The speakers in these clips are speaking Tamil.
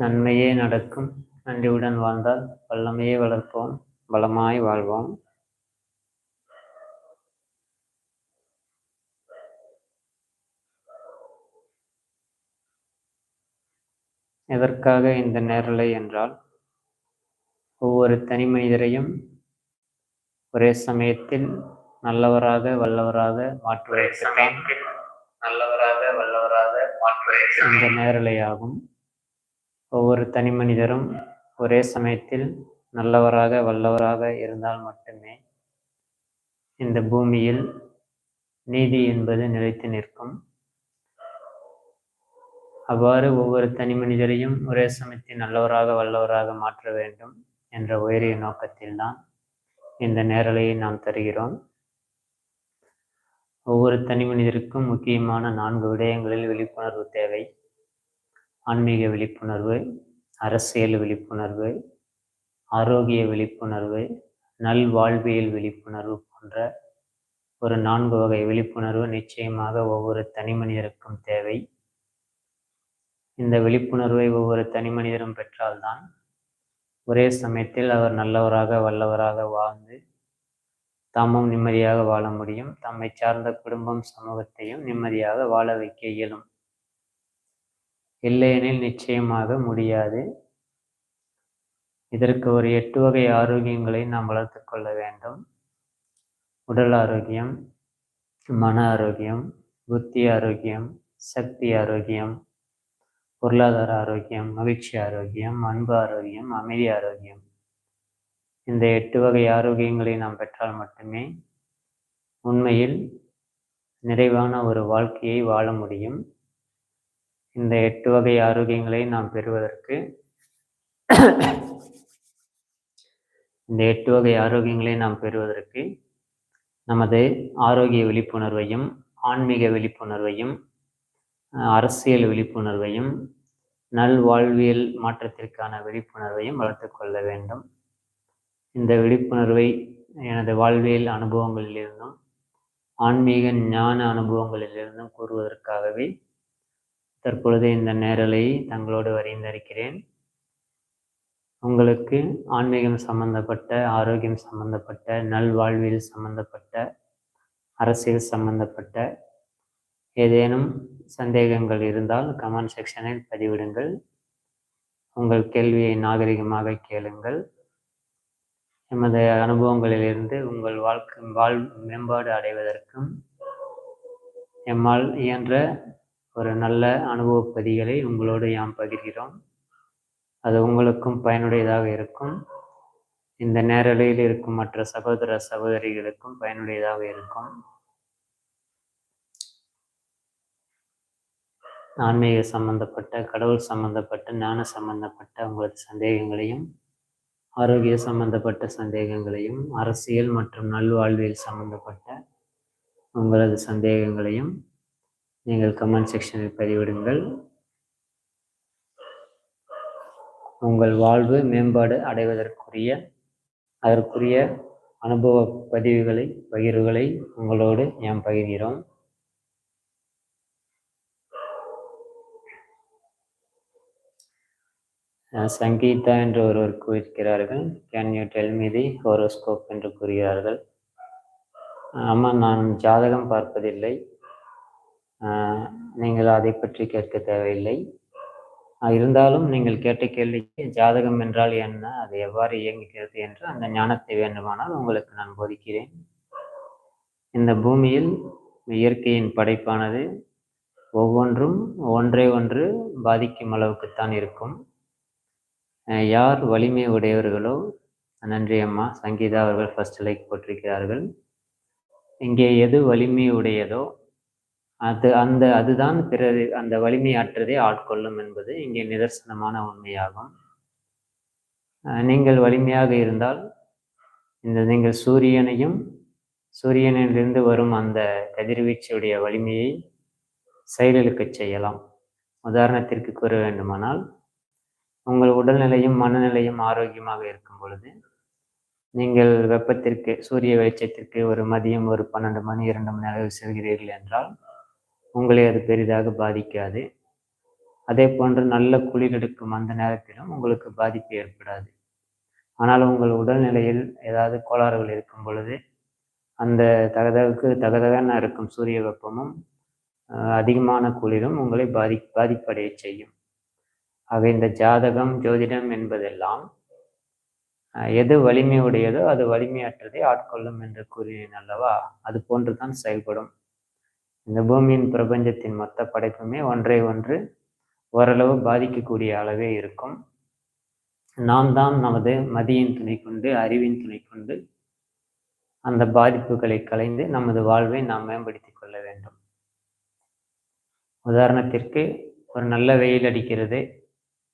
நன்மையே நடக்கும். நன்றியுடன் வாழ்ந்தால் வல்லமையே வளர்ப்போம் வளமாய் வாழ்வோம். எதற்காக இந்த நேரலை என்றால் ஒவ்வொரு தனி மனிதரையும் ஒரே சமயத்தில் நல்லவராக வல்லவராக மாற்றுவதற்குத்தான் நல்லவராக வல்லவராக மாற்றுவதற்கு இந்த நேரலையாகும். ஒவ்வொரு தனி மனிதரும் ஒரே சமயத்தில் நல்லவராக வல்லவராக இருந்தால் மட்டுமே இந்த பூமியில் நீதி என்பது நிலைத்து நிற்கும். அவ்வாறு ஒவ்வொரு தனி மனிதரையும் ஒரே சமயத்தில் நல்லவராக வல்லவராக மாற்ற வேண்டும் என்ற உயரிய நோக்கத்தில்தான் இந்த நேரலையை நாம் தருகிறோம். ஒவ்வொரு தனி மனிதருக்கும் முக்கியமான நான்கு விடயங்களில் விழிப்புணர்வு தேவை. ஆன்மீக விழிப்புணர்வு அரசியல் விழிப்புணர்வு ஆரோக்கிய விழிப்புணர்வு நல்வாழ்வியல் விழிப்புணர்வு போன்ற ஒரு நான்கு வகை விழிப்புணர்வு நிச்சயமாக ஒவ்வொரு தனி மனிதருக்கும் தேவை. இந்த விழிப்புணர்வை ஒவ்வொரு தனி மனிதரும் பெற்றால்தான் ஒரே சமயத்தில் அவர் நல்லவராக வல்லவராக வாழ்ந்து தாமும் நிம்மதியாக வாழ முடியும். தம்மை சார்ந்த குடும்பம் சமூகத்தையும் நிம்மதியாக வாழ வைக்க இயலும். இல்லையெனில் நிச்சயமாக முடியாது. இதற்கு ஒரு எட்டு வகை ஆரோக்கியங்களை நாம் வளர்த்து கொள்ள வேண்டும். உடல் ஆரோக்கியம் மன ஆரோக்கியம் புத்தி ஆரோக்கியம் சக்தி ஆரோக்கியம் பொருளாதார ஆரோக்கியம் மகிழ்ச்சி ஆரோக்கியம் அன்பு ஆரோக்கியம் அமைதி ஆரோக்கியம். இந்த எட்டு வகை ஆரோக்கியங்களை நாம் பெற்றால் மட்டுமே உண்மையில் நிறைவான ஒரு வாழ்க்கையை வாழ முடியும். இந்த எட்டு வகை ஆரோக்கியங்களை நாம் பெறுவதற்கு. இந்த எட்டு வகை ஆரோக்கியங்களை நாம் பெறுவதற்கு நமது ஆரோக்கிய விழிப்புணர்வையும் ஆன்மீக விழிப்புணர்வையும் அரசியல் விழிப்புணர்வையும் நல்வாழ்வியல் மாற்றத்திற்கான விழிப்புணர்வையும் வளர்த்து கொள்ள வேண்டும். இந்த விழிப்புணர்வை எனது வாழ்வியல் அனுபவங்களிலிருந்தும் ஆன்மீக ஞான அனுபவங்களிலிருந்தும் கூறுவதற்காகவே தற்பொழுது இந்த நேரலை தங்களோடு வரைந்திருக்கிறேன். உங்களுக்கு ஆன்மீகம் சம்பந்தப்பட்ட ஆரோக்கியம் சம்பந்தப்பட்ட நல்வாழ்வியல் சம்பந்தப்பட்ட அரசியல் சம்பந்தப்பட்ட ஏதேனும் சந்தேகங்கள் இருந்தால் கமெண்ட் செக்ஷனில் பதிவிடுங்கள். உங்கள் கேள்வியை நாகரிகமாக கேளுங்கள். எமது அனுபவங்களிலிருந்து உங்கள் வாழ்க்கை வாழ் மேம்பாடு அடைவதற்கும் எம்மால் இயன்ற ஒரு நல்ல அனுபவ பதிகளை உங்களோடு யாம் பகிர்கிறோம். அது உங்களுக்கும் பயனுடையதாக இருக்கும். இந்த நேரலையில் இருக்கும் மற்ற சகோதர சகோதரிகளுக்கும் பயனுடையதாக இருக்கும். ஆன்மீக சம்பந்தப்பட்ட கடவுள் சம்பந்தப்பட்ட ஞான சம்பந்தப்பட்ட உங்களது சந்தேகங்களையும் ஆரோக்கிய சம்பந்தப்பட்ட சந்தேகங்களையும் அரசியல் மற்றும் நல்வாழ்வியல் சம்பந்தப்பட்ட உங்களது சந்தேகங்களையும் நீங்கள் கமெண்ட் செக்ஷனில் பதிவிடுங்கள். உங்கள் வாழ்வு மேம்பாடு அடைவதற்குரிய அதற்குரிய அனுபவ பதிவுகளை பகிர்வுகளை உங்களோடு நாம் பகிர்கிறோம். சங்கீதா என்று ஒருவர் கூறுகிறார்கள். Can you tell me the horoscope என்று கூறுகிறார்கள். ஆமாம் நான் ஜாதகம் பார்ப்பதில்லை. நீங்கள் அதை பற்றி கேட்க தேவையில்லை. இருந்தாலும் நீங்கள் கேட்ட கேள்விக்கு ஜாதகம் என்றால் என்ன அது எவ்வாறு இயங்குகிறது என்று அந்த ஞானத்தை வேண்டுமானால் உங்களுக்கு நான் போதிக்கிறேன். இந்த பூமியில் இயற்கையின் படைப்பானது ஒவ்வொன்றும் ஒன்றை ஒன்று பாதிக்கும் அளவுக்குத்தான் இருக்கும். யார் வலிமை உடையவர்களோ நன்றி அம்மா சங்கீதா அவர்கள் ஃபர்ஸ்ட் லைக் போட்டிருக்கிறார்கள். இங்கே எது வலிமை உடையதோ அது அந்த அதுதான் பிறகு அந்த வலிமையாற்றதை ஆட்கொள்ளும் என்பது இங்கே நிதர்சனமான உண்மையாகும். நீங்கள் வலிமையாக இருந்தால் இந்த நீங்கள் சூரியனையும் சூரியனிலிருந்து வரும் அந்த கதிர்வீச்சுடைய வலிமையை செயலுக்கு செய்யலாம். உதாரணத்திற்கு கூற வேண்டுமானால் உங்கள் உடல்நிலையும் மனநிலையும் ஆரோக்கியமாக இருக்கும் பொழுது நீங்கள் வெப்பத்திற்கு சூரிய வெளிச்சத்திற்கு ஒரு மதியம் ஒரு பன்னெண்டு மணி இரண்டு மணி அளவு செல்கிறீர்கள் என்றால் உங்களை அது பெரிதாக பாதிக்காது. அதே போன்று நல்ல குளிர் எடுக்கும் அந்த நேரத்திலும் உங்களுக்கு பாதிப்பு ஏற்படாது. ஆனால் உங்கள் உடல்நிலையில் ஏதாவது கோளாறுகள் இருக்கும் பொழுது அந்த தகதகுக்கு தகதகன இருக்கும் சூரிய வெப்பமும் அதிகமான குளிரும் உங்களை பாதி பாதிப்படைய செய்யும். ஆக இந்த ஜாதகம் ஜோதிடம் என்பதெல்லாம் எது வலிமையுடையதோ அது வலிமையற்றதை ஆட்கொள்ளும் என்று கூறினேன் அல்லவா? அது போன்று தான் செயல்படும். இந்த பூமியின் பிரபஞ்சத்தின் மொத்த படைப்புமே ஒன்றை ஒன்று ஓரளவு பாதிக்கக்கூடிய அளவே இருக்கும். நாம் தான் நமது மதியின் துணை கொண்டு அறிவின் துணை கொண்டு அந்த பாதிப்புகளை கலைந்து நமது வாழ்வை நாம் மேம்படுத்திக் கொள்ள வேண்டும். உதாரணத்திற்கு ஒரு நல்ல வெயில் அடிக்கிறது.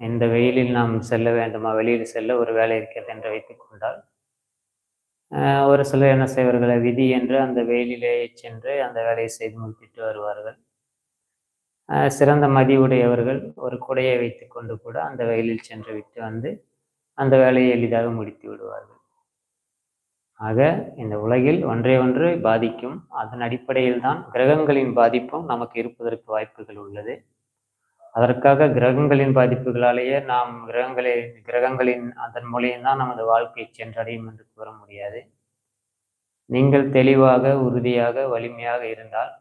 இந்த வெயிலில் நாம் செல்ல வேண்டுமா? வெளியில் செல்ல ஒரு வேலை இருக்கிறது என்று வைத்துக் கொண்டால் ஒரு சிலர் என்ன செய்வார்கள்? விதி என்று அந்த வெயிலிலேயே சென்று அந்த வேலையை செய்து முடித்துட்டு வருவார்கள். ஆஹ் சிறந்த மதிவுடையவர்கள் ஒரு குடையை வைத்துக்கொண்டு கூட அந்த வெயிலில் சென்று விட்டு வந்து அந்த வேலையை எளிதாக முடித்து விடுவார்கள். ஆக இந்த உலகில் ஒன்றை ஒன்று பாதிக்கும் அதன் அடிப்படையில் தான் கிரகங்களின் பாதிப்பும் நமக்கு இருப்பதற்கு வாய்ப்புகள் உள்ளது. அதற்காக கிரகங்களின் பாதிப்புகளாலேயே நாம் கிரகங்களை கிரகங்களின் அதன் மூலியம்தான் நமது வாழ்க்கை சென்றடையும் என்று கூற முடியாது. நீங்கள் தெளிவாக உறுதியாக வலிமையாக இருந்தால்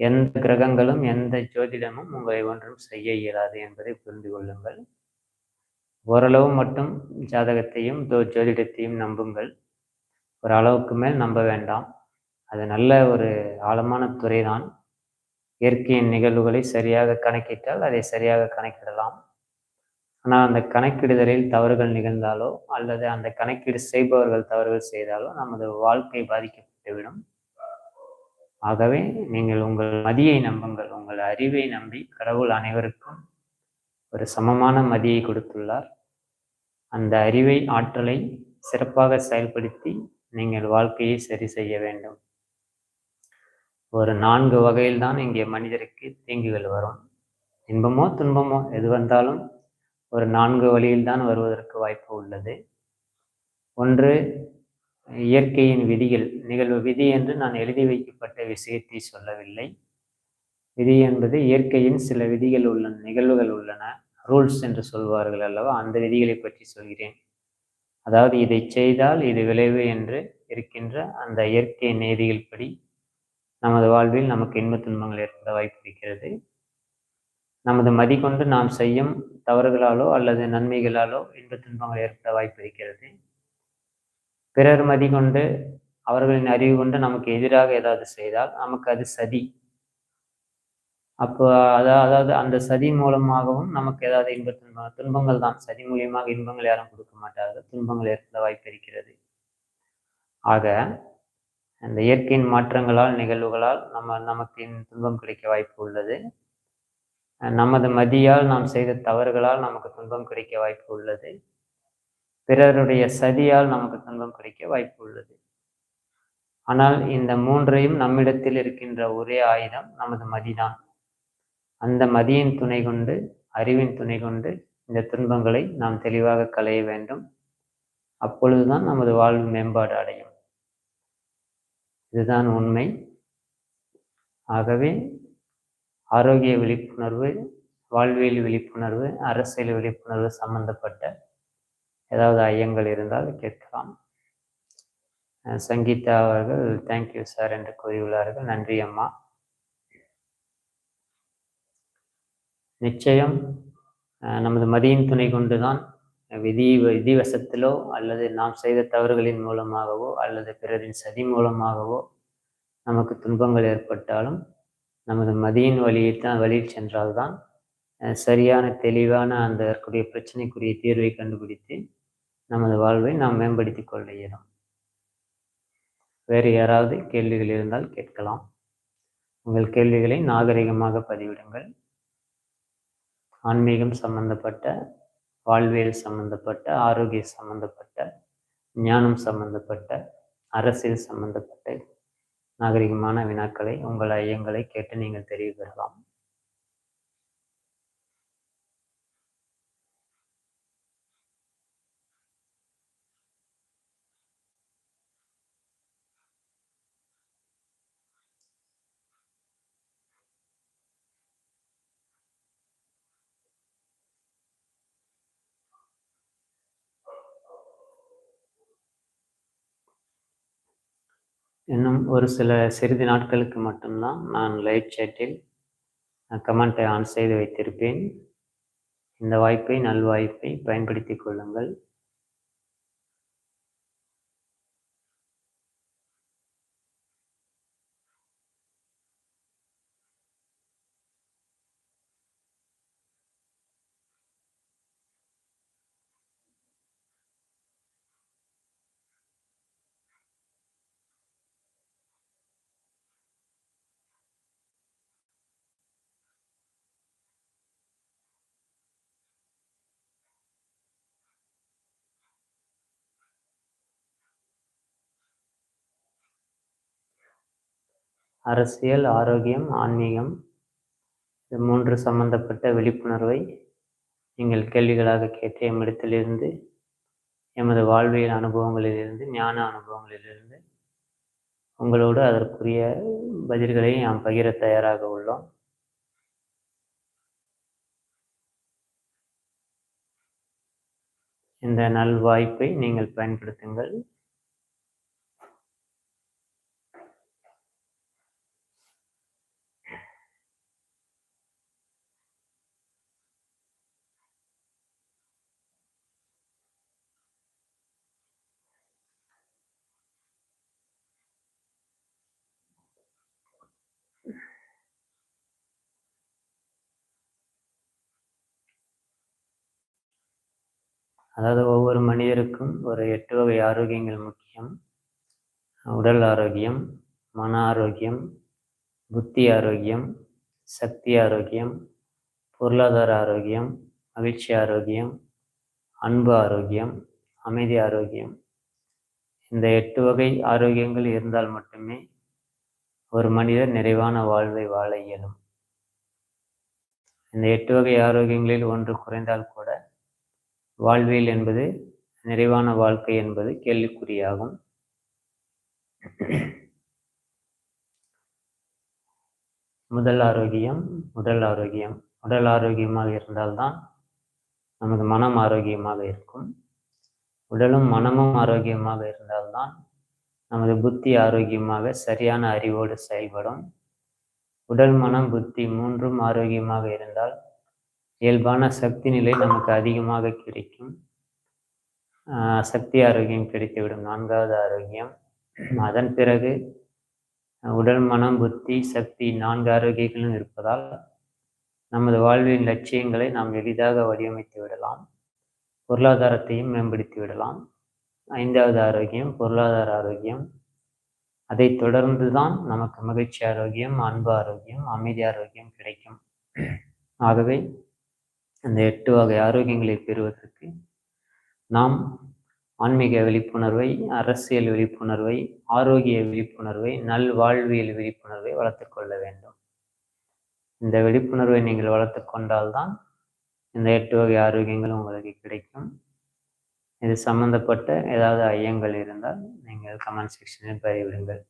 எந்த கிரகங்களும் எந்த ஜோதிடமும் உங்களை ஒன்றும் செய்ய இயலாது என்பதை புரிந்து கொள்ளுங்கள். ஓரளவு மட்டும் ஜாதகத்தையும் ஜோதிடத்தையும் நம்புங்கள். ஒரு அளவுக்கு மேல் நம்ப வேண்டாம். அது நல்ல ஒரு ஆழமான துறைதான் இயற்கையின் நிகழ்வுகளை சரியாக கணக்கிட்டால் அதை சரியாக கணக்கிடலாம். ஆனால் அந்த கணக்கிடுதலில் தவறுகள் நிகழ்ந்தாலோ அல்லது அந்த கணக்கீடு செய்பவர்கள் தவறுகள் செய்தாலோ நமது வாழ்க்கை பாதிக்கப்பட்டுவிடும். ஆகவே நீங்கள் உங்கள் மதியை நம்புங்கள். உங்கள் அறிவை நம்பி கடவுள் அனைவருக்கும் ஒரு சமமான மதியை கொடுத்துள்ளார். அந்த அறிவை ஆற்றலை சிறப்பாக செயல்படுத்தி நீங்கள் வாழ்க்கையை சரி செய்ய வேண்டும். ஒரு நான்கு வகையில் தான் இங்கே மனிதருக்கு தீங்குகள் வரும். இன்பமோ துன்பமோ எது வந்தாலும் ஒரு நான்கு வழியில் தான் வருவதற்கு வாய்ப்பு உள்ளது. ஒன்று இயற்கையின் விதிகள். நிகழ்வு விதி என்று நான் எழுதி வைக்கப்பட்ட விஷயத்தை சொல்லவில்லை. விதி என்பது இயற்கையின் சில விதிகள் உள்ளன நிகழ்வுகள் உள்ளன. ரூல்ஸ் என்று சொல்வார்கள் அல்லவா? அந்த விதிகளை பற்றி சொல்கிறேன். அதாவது இதை செய்தால் இது விளைவு என்று இருக்கின்ற அந்த இயற்கை நேதிகள் படி நமது வாழ்வில் நமக்கு இன்பத் துன்பங்கள் ஏற்பட வாய்ப்பு இருக்கிறது. நமது மதி கொண்டு நாம் செய்யும் தவறுகளாலோ அல்லது நன்மைகளாலோ இன்பத் துன்பங்கள் ஏற்பட வாய்ப்பு இருக்கிறது. பிறர் மதி கொண்டு அவர்களின் அறிவு கொண்டு நமக்கு எதிராக ஏதாவது செய்தால் நமக்கு அது சதி. அப்போ அதாவது அதாவது அந்த சதி மூலமாகவும் நமக்கு ஏதாவது இன்ப துன்பங்கள் துன்பங்கள் தான். சதி மூலியமாக இன்பங்கள் யாரும் கொடுக்க மாட்டார்கள். துன்பங்கள் ஏற்பட வாய்ப்பு இருக்கிறது. ஆக அந்த இயற்கையின் மாற்றங்களால் நிகழ்வுகளால் நம்ம நமக்கு துன்பம் கிடைக்க வாய்ப்பு உள்ளது. நமது மதியால் நாம் செய்த தவறுகளால் நமக்கு துன்பம் கிடைக்க வாய்ப்பு உள்ளது. பிறருடைய சதியால் நமக்கு துன்பம் கிடைக்க வாய்ப்பு உள்ளது. ஆனால் இந்த மூன்றையும் நம்மிடத்தில் இருக்கின்ற ஒரே ஆயுதம் நமது மதிதான். அந்த மதியின் துணை கொண்டு அறிவின் துணை கொண்டு இந்த துன்பங்களை நாம் தெளிவாக களைய வேண்டும். அப்பொழுதுதான் நமது வாழ்வு மேம்பாடு அடையும். இதுதான் உண்மை. ஆகவே ஆரோக்கிய விழிப்புணர்வு வாழ்வியல் விழிப்புணர்வு அரசியல் விழிப்புணர்வு சம்பந்தப்பட்ட ஏதாவது ஐயங்கள் இருந்தால் கேட்கலாம். சங்கீதா அவர்கள் தேங்க்யூ சார் என்று கூறியுள்ளார்கள். நன்றி அம்மா. நிச்சயம் நமது மதியின் துணை கொண்டுதான் விதி விதிவசத்திலோ அல்லது நாம் செய்த தவறுகளின் மூலமாகவோ அல்லது பிறரின் சதி மூலமாகவோ நமக்கு துன்பங்கள் ஏற்பட்டாலும் நமது மதியின் வழியை தான் வழியில் சென்றால்தான் சரியான தெளிவான அந்த இருக்கக்கூடிய பிரச்சனைக்குரிய தீர்வை கண்டுபிடித்து நமது வாழ்வை நாம் மேம்படுத்திக் கொள்ள இயலும். வேறு யாராவது கேள்விகள் இருந்தால் கேட்கலாம். உங்கள் கேள்விகளை நாகரிகமாக பதிவிடுங்கள். ஆன்மீகம் சம்பந்தப்பட்ட வாழ்வியல் சம்பந்தப்பட்ட ஆரோக்கிய சம்பந்தப்பட்ட ஞானம் சம்பந்தப்பட்ட அரசியல் சம்பந்தப்பட்ட நாகரிகமான வினாக்களை உங்கள் ஐயங்களை கேட்டு நீங்கள் தெரிவு பெறலாம். இன்னும் ஒரு சில சிறிது நாட்களுக்கு மட்டும்தான் நான் லைவ் சேட்டில் கமெண்ட்டை ஆன் செய்து வைத்திருப்பேன். இந்த வாய்ப்பை நல்வாய்ப்பை பயன்படுத்திக் கொள்ளுங்கள். அரசியல் ஆரோக்கியம் ஆன்மீகம் இது மூன்று சம்பந்தப்பட்ட விழிப்புணர்வை நீங்கள் கேள்விகளாக கேட்ட எம்மிடத்திலிருந்து எமது வாழ்வியல் அனுபவங்களிலிருந்து ஞான அனுபவங்களிலிருந்து உங்களோடு அதற்குரிய பதில்களை நாம் பகிர தயாராக உள்ளோம். இந்த நல்வாய்ப்பை நீங்கள் பயன்படுத்துங்கள். அதாவது ஒவ்வொரு மனிதருக்கும் ஒரு எட்டு வகை ஆரோக்கியங்கள் முக்கியம். உடல் ஆரோக்கியம் மன ஆரோக்கியம் புத்தி ஆரோக்கியம் சக்தி ஆரோக்கியம் பொருளாதார ஆரோக்கியம் மகிழ்ச்சி ஆரோக்கியம் அன்பு ஆரோக்கியம் அமைதி ஆரோக்கியம். இந்த எட்டு வகை ஆரோக்கியங்கள் இருந்தால் மட்டுமே ஒரு மனிதர் நிறைவான வாழ்வை வாழ இயலும். இந்த எட்டு வகை ஆரோக்கியங்களில் ஒன்று குறைந்தால் கூட வாழ்வியல் என்பது நிறைவான வாழ்க்கை என்பது கேள்விக்குறியாகும். முதல் ஆரோக்கியம் உடல் ஆரோக்கியம். உடல் ஆரோக்கியமாக இருந்தால்தான் நமது மனம் ஆரோக்கியமாக இருக்கும். உடலும் மனமும் ஆரோக்கியமாக இருந்தால்தான் நமது புத்தி ஆரோக்கியமாக சரியான அறிவோடு செயல்படும். உடல் மனம் புத்தி மூன்றும் ஆரோக்கியமாக இருந்தால் இயல்பான சக்தி நிலை நமக்கு அதிகமாக கிடைக்கும். சக்தி ஆரோக்கியம் கிடைத்துவிடும். நான்காவது ஆரோக்கியம். அதன் பிறகு உடல் மனம் புத்தி சக்தி நான்கு ஆரோக்கியங்களும் இருப்பதால் நமது வாழ்வின் லட்சியங்களை நாம் எளிதாக வடிவமைத்து விடலாம். பொருளாதாரத்தையும் மேம்படுத்தி விடலாம். ஐந்தாவது ஆரோக்கியம் பொருளாதார ஆரோக்கியம். அதை தொடர்ந்து தான் நமக்கு மகிழ்ச்சி ஆரோக்கியம் அன்பு ஆரோக்கியம் அமைதி ஆரோக்கியம் கிடைக்கும். ஆகவே இந்த எட்டு வகை ஆரோக்கியங்களை பெறுவதற்கு நாம் ஆன்மீக விழிப்புணர்வை அரசியல் விழிப்புணர்வை ஆரோக்கிய விழிப்புணர்வை நல்வாழ்வியல் விழிப்புணர்வை வளர்த்து கொள்ள வேண்டும். இந்த விழிப்புணர்வை நீங்கள் வளர்த்து கொண்டால்தான் இந்த எட்டு வகை ஆரோக்கியங்களும் உங்களுக்கு கிடைக்கும். இது சம்பந்தப்பட்ட ஏதாவது ஐயங்கள் இருந்தால் நீங்கள் கமெண்ட் செக்ஷனில் பதிவிடுங்கள்.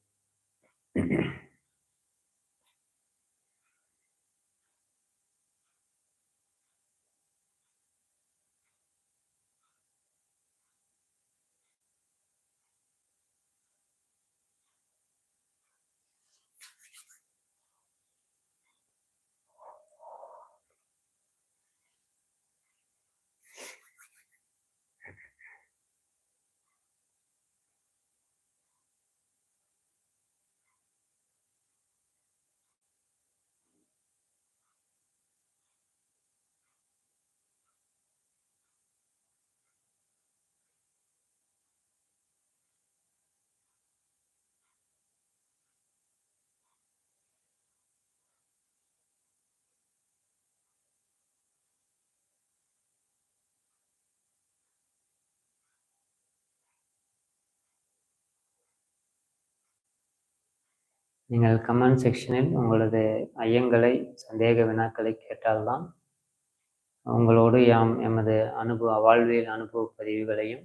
நீங்கள் கமெண்ட் செக்ஷனில் உங்களது ஐயங்களை சந்தேக வினாக்களை கேட்டால்தான் உங்களோடு யாம் எமது அனுபவ வாழ்வியல் அனுபவ பதிவுகளையும்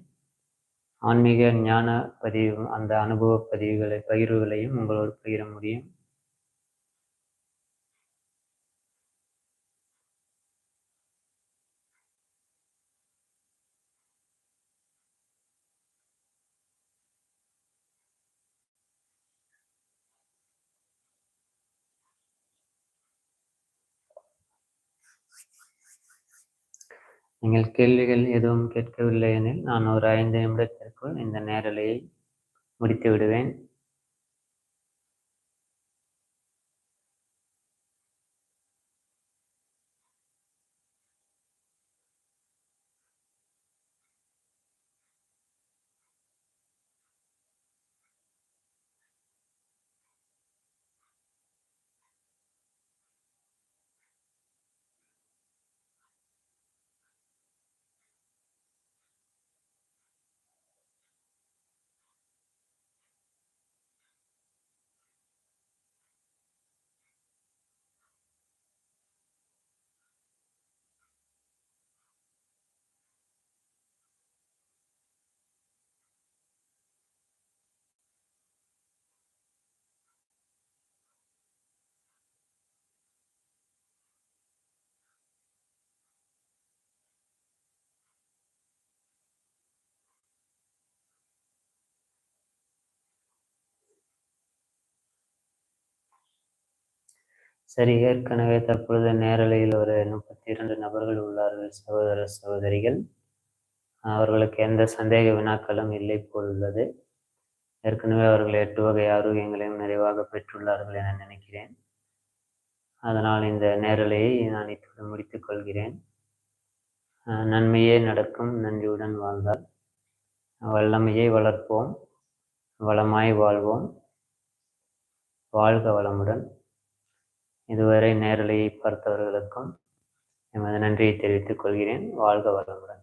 ஆன்மீக ஞான பதிவு அந்த அனுபவ பதிவுகளை பகிர்வுகளையும் உங்களோடு பகிர முடியும். நீங்கள் கேள்விகள் எதுவும் கேட்கவில்லை எனில் நான் ஒரு ஐந்து நிமிடத்திற்குள் இந்த நேரலையை முடித்து விடுவேன் சரி ஏற்கனவே தற்பொழுது நேரலையில் ஒரு முப்பத்தி இரண்டு நபர்கள் உள்ளார்கள். சகோதர சகோதரிகள் அவர்களுக்கு எந்த சந்தேக வினாக்களும் இல்லை போல் உள்ளது. ஏற்கனவே அவர்கள் எட்டு வகை ஆரோக்கியங்களையும் நிறைவாக பெற்றுள்ளார்கள் என நினைக்கிறேன். அதனால் இந்த நேரலையை நான் இத்துடன் முடித்துக் கொள்கிறேன். நன்மையே நடக்கும் நன்றியுடன் வாழ்ந்தால். வல்லமையை வளர்ப்போம் வளமாய் வாழ்வோம். வாழ்க வளமுடன். இதுவரை நேரலையை பார்த்தவர்களுக்கும் எமது நன்றியை தெரிவித்துக் கொள்கிறேன். வாழ்க வளமுடன்.